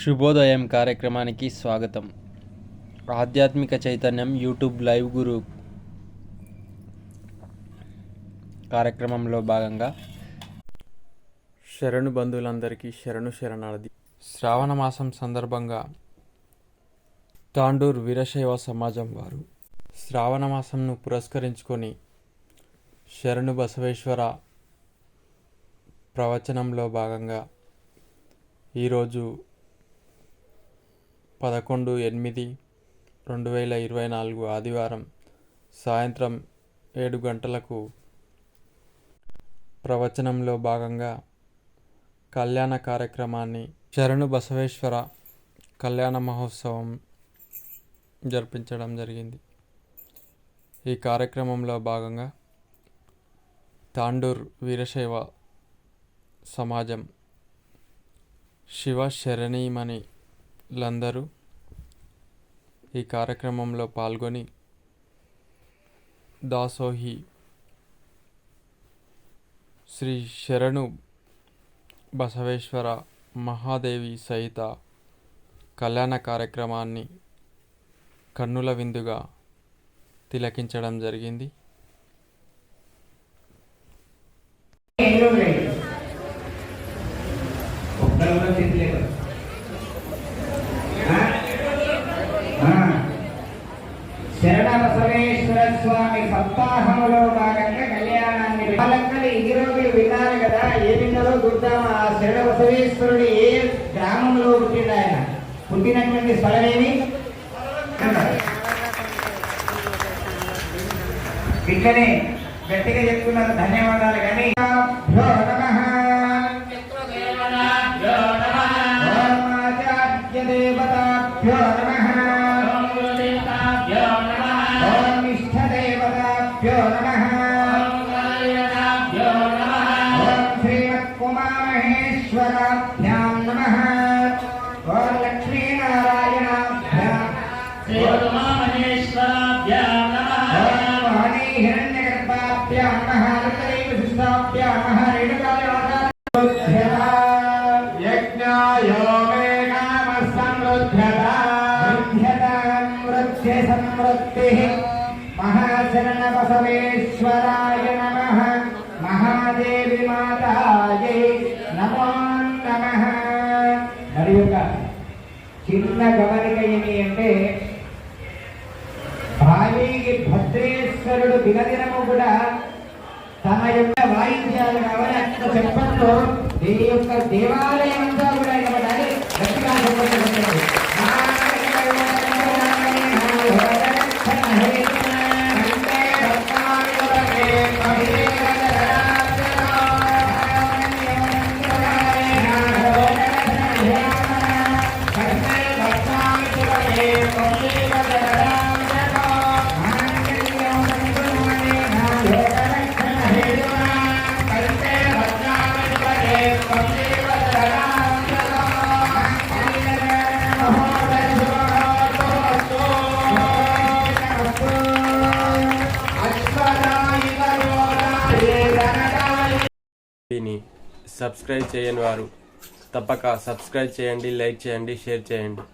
శుభోదయం కార్యక్రమానికి స్వాగతం. ఆధ్యాత్మిక చైతన్యం యూట్యూబ్ లైవ్ గురు కార్యక్రమంలో భాగంగా శరణు బంధువులందరికీ శరణు శరణార్థి. శ్రావణ మాసం సందర్భంగా తాండూర్ వీరశైవ సమాజం వారు శ్రావణ మాసంను పురస్కరించుకొని శరణు బసవేశ్వర ప్రవచనంలో భాగంగా ఈరోజు పదకొండు ఎనిమిది రెండు వేల ఇరవై నాలుగు ఆదివారం సాయంత్రం ఏడు గంటలకు ప్రవచనంలో భాగంగా కళ్యాణ కార్యక్రమాన్ని శరణు బసవేశ్వర కళ్యాణ మహోత్సవం జరిపించడం జరిగింది. ఈ కార్యక్రమంలో భాగంగా తాండూర్ వీరశైవ సమాజం శివ లందరూ ఈ కార్యక్రమంలో పాల్గొని దాసోహి శ్రీ శరణు బసవేశ్వర మహాదేవి సహిత కళ్యాణ కార్యక్రమాన్ని కన్నుల విందుగా తిలకించడం జరిగింది. శరణ బసవేశ్వర స్వామి సప్తాహములో భాగంగా కళ్యాణాన్ని వాళ్ళందరూ ఈ రోజు విన్నారు కదా. ఏ విన్నారో చూద్దాం ఆ శరణ బసవేశ్వరుడు ఏ గ్రామంలో పుట్టిండు ఆయన? పుట్టినటువంటి స్థలమేమి ఇట్లనే గట్టిగా చెప్తున్నారు. ధన్యవాదాలు. కానీ నమః. ఇష్టదేవతాభ్యో నమః. శ్రీమత్కుమామహేశ్వరాభ్యాం నమః. ఓం లక్ష్మీనారాయణాభ్యాం ఓం నమః మహాశరణ బసవేశ్వరాయ మహాదేవి మాతాయే నమో నమః. మరి యొక్క చిన్న గమనిక ఏమి అంటే భావికి భద్రేశ్వరుడు దినదినము కూడా తన యొక్క వాయిద్యాలు కావాలి. అంత చెప్పంతో దీని యొక్క దేవాలయం అంతా కూడా ఇవ్వడాలి గట్టిగా ని సబ్స్క్రైబ్ చేయని వారు తప్పక సబ్స్క్రైబ్ చేయండి లైక్ చేయండి షేర్ చేయండి.